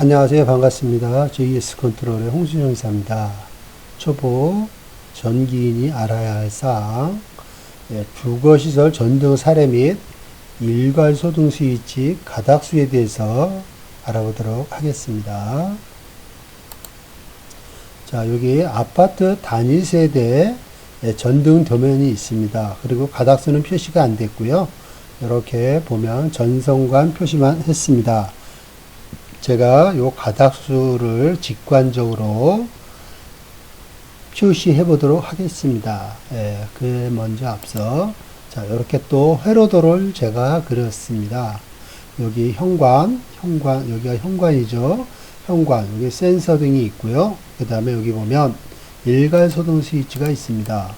안녕하세요. 반갑습니다. JS 컨트롤의 홍순영 이사입니다. 초보 전기인이 알아야 할 사항, 예, 주거시설 전등 사례 및 일괄 소등 스위치 가닥수에 대해서 알아보도록 하겠습니다. 자, 여기 아파트 단위 세대 예, 전등 도면이 있습니다. 그리고 가닥수는 표시가 안 됐고요. 이렇게 보면 전성관 표시만 했습니다. 제가 요 가닥수를 직관적으로 표시해 보도록 하겠습니다. 예, 그 먼저 앞서 자 이렇게 또 회로도를 제가 그렸습니다. 여기 현관, 현관 여기가 현관이죠. 현관 여기 센서 등이 있고요. 그 다음에 여기 보면 일괄 소등 스위치가 있습니다.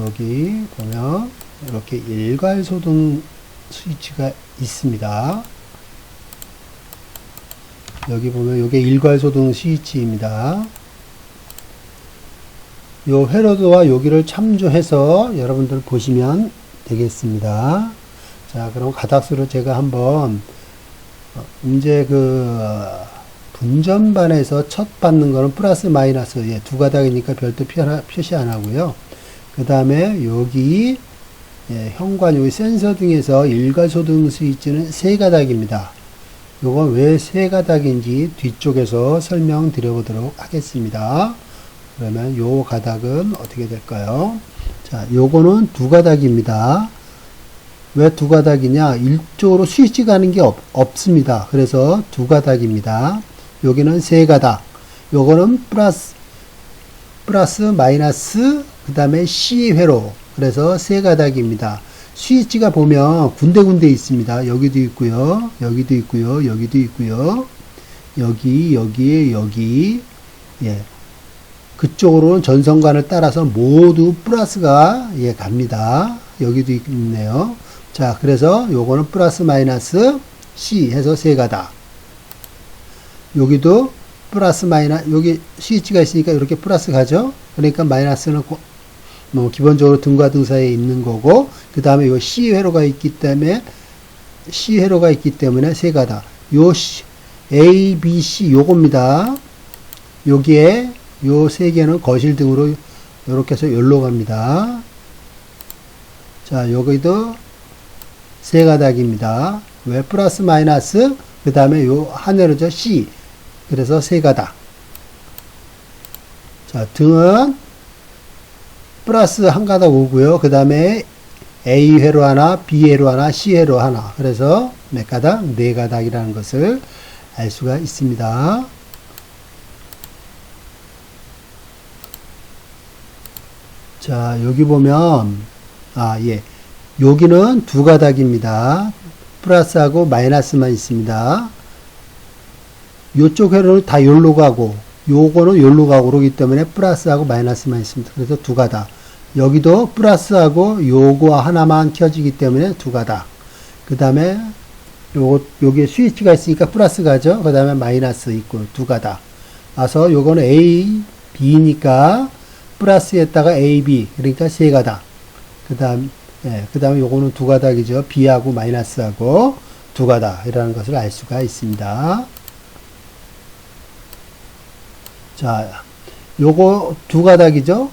여기 보면 이렇게 일괄 소등 스위치가 있습니다. 여기 보면 이게 일괄소등 스위치입니다. 요 회로도와 여기를 참조해서 여러분들 보시면 되겠습니다. 자, 그럼 가닥수를 제가 한번 어, 이제 그 분전반에서 첫 받는 거는 플러스 마이너스 예, 두 가닥이니까 별도 표시 안 하고요. 그 다음에 여기 예, 현관 여기 센서 등에서 일괄소등 스위치는 세 가닥입니다. 요건 왜 세 가닥인지 뒤쪽에서 설명드려 보도록 하겠습니다. 그러면 요 가닥은 어떻게 될까요? 자, 요거는 두 가닥입니다. 왜 두 가닥이냐? 일쪽으로 스위치 가는 게 없, 없습니다. 그래서 두 가닥입니다. 여기는 세 가닥. 요거는 플러스, 플러스, 마이너스, 그 다음에 C 회로. 그래서 세 가닥입니다. 스위치가 보면 군데군데 있습니다. 여기도 있고요. 여기도 있고요. 여기도 있고요. 여기, 여기, 여기. 예. 그쪽으로는 전선관을 따라서 모두 플러스가 예, 갑니다. 여기도 있네요. 자, 그래서 요거는 플러스 마이너스 C 해서 세 가닥. 여기도 플러스 마이너스 여기 스위치가 있으니까 이렇게 플러스 가죠. 그러니까 마이너스는 뭐 기본적으로 등과 등 사이에 있는 거고 그 다음에 요 C 회로가 있기 때문에 C 회로가 있기 때문에 세 가다. 요 C, A, B, C 요겁니다. 여기에 요 세 개는 거실 등으로 이렇게 해서 열로 갑니다. 자, 여기도 세 가닥입니다. 왜 플러스 마이너스 그 다음에 요 하늘이죠 C 그래서 세 가닥. 자, 등은 플러스 한 가닥 오고요. 그 다음에 A회로 하나, B회로 하나, C회로 하나. 그래서 몇 가닥? 네 가닥이라는 것을 알 수가 있습니다. 자, 여기 보면, 아, 예. 여기는 두 가닥입니다. 플러스하고 마이너스만 있습니다. 요쪽 회로는 다 열로 가고, 요거는 열로 가고 그러기 때문에 플러스하고 마이너스만 있습니다. 그래서 두 가닥. 여기도 플러스하고 요거 하나만 켜지기 때문에 두 가닥. 그 다음에 요거, 여기에 스위치가 있으니까 플러스 가죠. 그 다음에 마이너스 있고 두 가닥. 와서 요거는 A, B니까 플러스에다가 A, B. 그러니까 세 가닥. 그 다음, 예, 그 다음에 요거는 두 가닥이죠. B하고 마이너스하고 두 가닥이라는 것을 알 수가 있습니다. 자, 요거 두 가닥이죠.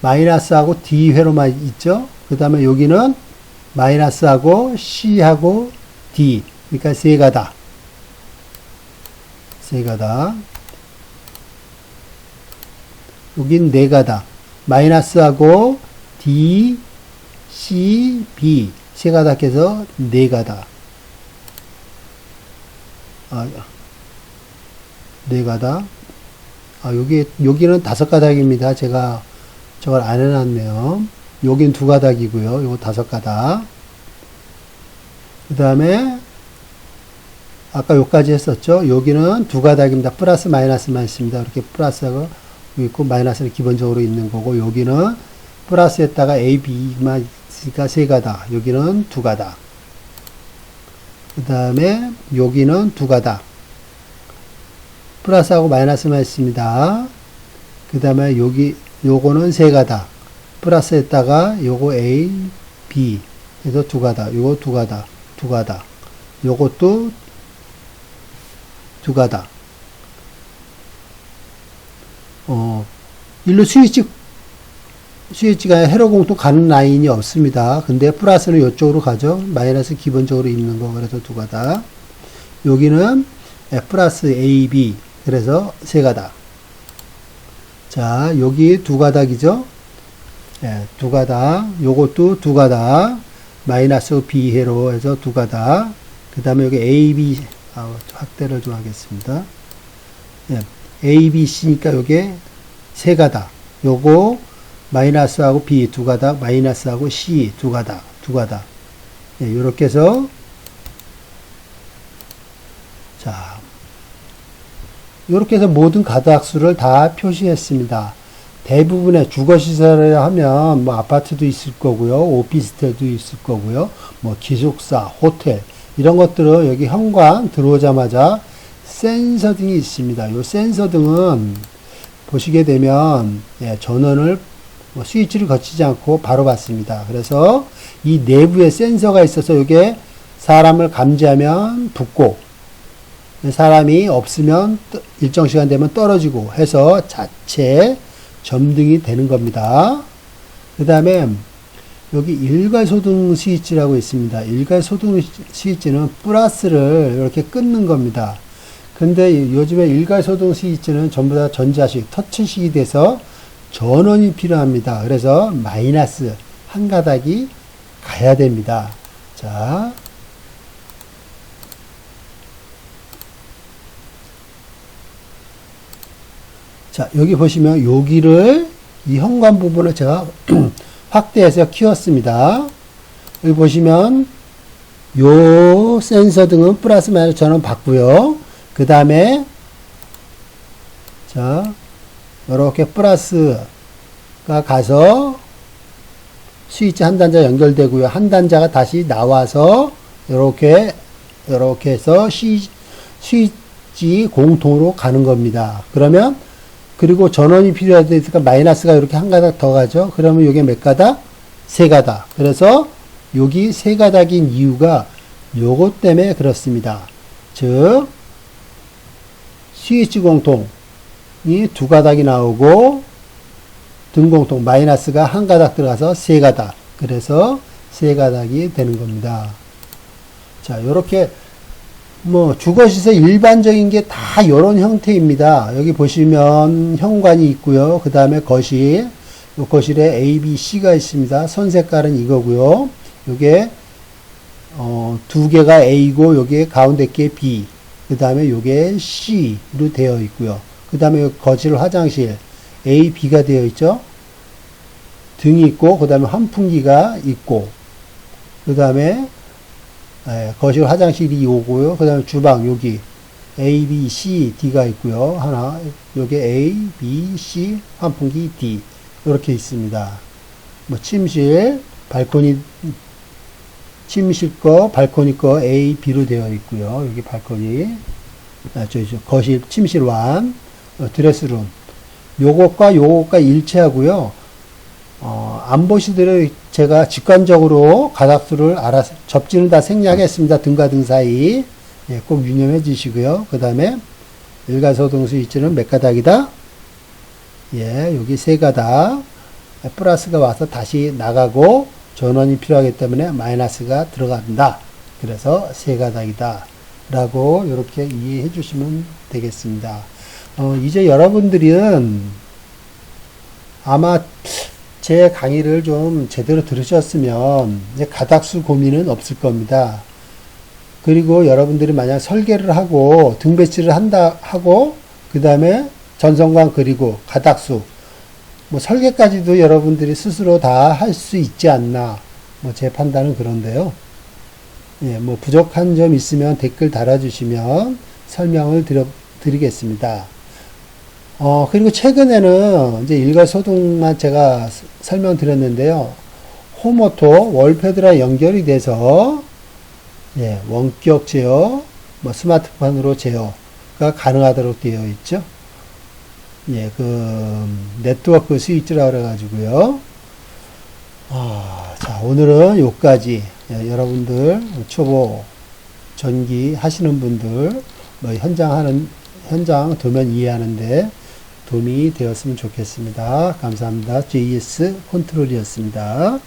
마이너스하고 D회로만 있죠. 그 다음에 여기는 마이너스하고 C하고 D. 그러니까 세 가닥. 세 가닥. 여긴 네 가닥. 마이너스하고 D, C, B. 세 가닥 해서 네 가닥. 아, 네 가닥. 아, 여기, 여기는 다섯 가닥입니다. 제가 저걸 안 해놨네요. 여긴 두 가닥이고요. 요거 다섯 가닥. 그 다음에, 아까 요까지 했었죠. 여기는 두 가닥입니다. 플러스 마이너스만 있습니다. 이렇게 플러스가 있고, 마이너스는 기본적으로 있는 거고, 여기는 플러스에다가 A, B만 있으니까 세 가닥. 여기는 두 가닥. 그 다음에, 여기는 두 가닥. 플러스하고 마이너스만 있습니다. 그 다음에 여기 요거는 세 가닥. 플러스에다가 요거 A, B 해서 두 가닥. 요거 두 가닥. 두 가닥. 요것도 두 가닥. 어, 일로 스위치, 스위치가 헤로 공통 가는 라인이 없습니다. 근데 플러스는 이쪽으로 가죠. 마이너스 기본적으로 있는 거, 그래서 두 가닥. 여기는 플러스 A, B, 그래서 세 가닥. 자, 여기 두 가닥이죠. 예, 두 가닥. 요것도 두 가닥. 마이너스 B 회로 해서 두 가닥. 그 다음에 여기 A, B, 아, 확대를 좀 하겠습니다. 예, A, B, C니까 요게 세 가닥. 요거 마이너스하고 B 두 가닥, 마이너스하고 C 두 가닥, 두 가닥. 예, 요렇게 해서 자, 요렇게 해서 모든 가닥수를 다 표시했습니다. 대부분의 주거시설을 하면 뭐 아파트도 있을 거고요. 오피스텔도 있을 거고요. 뭐 기숙사, 호텔 이런 것들은 여기 현관 들어오자마자 센서 등이 있습니다. 요 센서 등은 보시게 되면 예, 전원을 뭐 스위치를 거치지 않고 바로 받습니다. 그래서 이 내부에 센서가 있어서 이게 사람을 감지하면 붙고 사람이 없으면 떠- 일정 시간 되면 떨어지고 해서 자체 점등이 되는 겁니다. 그 다음에 여기 일괄소등 스위치라고 있습니다. 일괄소등 스위치는 플러스를 이렇게 끊는 겁니다. 근데 요즘에 일괄소등 스위치는 전부 다 전자식, 터치식이 돼서 전원이 필요합니다. 그래서 마이너스 한 가닥이 가야 됩니다. 자, 자, 여기 보시면 여기를 이 현관 부분을 제가 확대해서 키웠습니다. 여기 보시면 요 센서 등은 플러스 마이너스 전원 받고요. 그 다음에 자, 이렇게 플러스가 가서 스위치 한 단자 연결되고요. 한 단자가 다시 나와서 이렇게 이렇게 해서 시, 스위치 공통으로 가는 겁니다. 그러면 그리고 전원이 필요하니까 마이너스가 이렇게 한 가닥 더 가죠. 그러면 이게 몇 가닥? 세 가닥. 그래서 여기 세 가닥인 이유가 요것 때문에 그렇습니다. 즉 스위치 공통이 두 가닥이 나오고 등 공통 마이너스가 한 가닥 들어가서 세 가닥. 그래서 세 가닥이 되는 겁니다. 자, 요렇게 뭐 주거시설 일반적인 게 다 이런 형태입니다. 여기 보시면 현관이 있고요. 그 다음에 거실, 요 거실에 A, B, C가 있습니다. 선 색깔은 이거고요. 요게 어, 두 개가 A고 요게 가운데 게 B. 그 다음에 요게 C로 되어 있고요. 그 다음에 거실 화장실 A, B가 되어 있죠. 등이 있고 그 다음에 환풍기가 있고 그 다음에 예, 거실 화장실이 오고요. 그 다음에 주방 여기 A, B, C, D가 있고요. 하나 여기 A, B, C, 환풍기 D 이렇게 있습니다. 뭐 침실, 발코니 침실 거, 발코니 거 A, B로 되어 있고요. 여기 발코니, 아, 저, 저 거실, 침실 완, 어, 드레스룸. 요것과 요것과 일치하고요. 어, 안 보시더라도 제가 직관적으로 가닥수를 알아서 접지는 다 생략했습니다. 등과 등 사이. 예, 꼭 유념해 주시고요. 그 다음에 일가소등 스위치는 몇 가닥이다? 예, 여기 세 가닥. 예, 플러스가 와서 다시 나가고 전원이 필요하기 때문에 마이너스가 들어간다. 그래서 세 가닥이다. 라고 이렇게 이해해 주시면 되겠습니다. 어, 이제 여러분들은 아마 제 강의를 좀 제대로 들으셨으면 가닥수 고민은 없을 겁니다. 그리고 여러분들이 만약 설계를 하고 등 배치를 한다 하고 그 다음에 전성관 그리고 가닥수 뭐 설계까지도 여러분들이 스스로 다 할 수 있지 않나 뭐 제 판단은 그런데요. 예, 뭐 부족한 점 있으면 댓글 달아주시면 설명을 드려, 드리겠습니다. 어, 그리고 최근에는 이제 일괄소등만 제가 스- 설명드렸는데요. 호모토 월패드랑 연결이 돼서 예, 원격 제어, 뭐 스마트폰으로 제어가 가능하도록 되어 있죠. 예, 그 네트워크 스위치라 그래가지고요. 아, 자, 오늘은 요까지 예, 여러분들 초보 전기 하시는 분들 뭐 현장 하는 현장 도면 이해하는데 도움이 되었으면 좋겠습니다. 감사합니다. JS 컨트롤이었습니다.